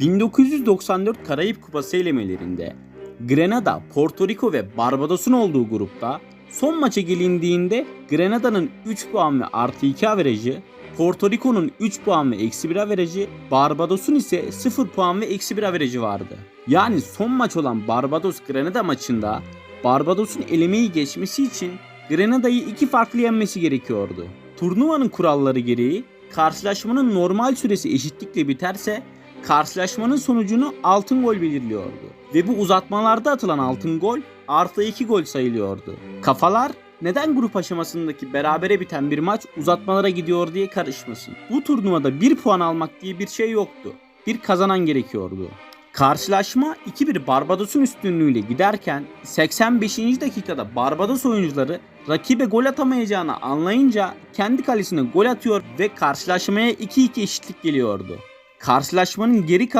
1994 Karayip Kupası elemelerinde Grenada, Porto Rico ve Barbados'un olduğu grupta son maça gelindiğinde Grenada'nın 3 puan ve artı 2 averajı, Porto Rico'nun 3 puan ve eksi 1 averajı, Barbados'un ise 0 puan ve eksi 1 averajı vardı. Yani son maç olan Barbados-Grenada maçında Barbados'un elemeyi geçmesi için Grenada'yı iki farklı yenmesi gerekiyordu. Turnuvanın kuralları gereği karşılaşmanın normal süresi eşitlikle biterse karşılaşmanın sonucunu altın gol belirliyordu. Ve bu uzatmalarda atılan altın gol artı 2 gol sayılıyordu. Kafalar neden grup aşamasındaki berabere biten bir maç uzatmalara gidiyor diye karışmasın. Bu turnuvada 1 puan almak diye bir şey yoktu. Bir kazanan gerekiyordu. Karşılaşma 2-1 Barbados'un üstünlüğüyle giderken 85. dakikada Barbados oyuncuları rakibe gol atamayacağını anlayınca kendi kalesine gol atıyor ve karşılaşmaya 2-2 eşitlik geliyordu. Karşılaşmanın geri kalan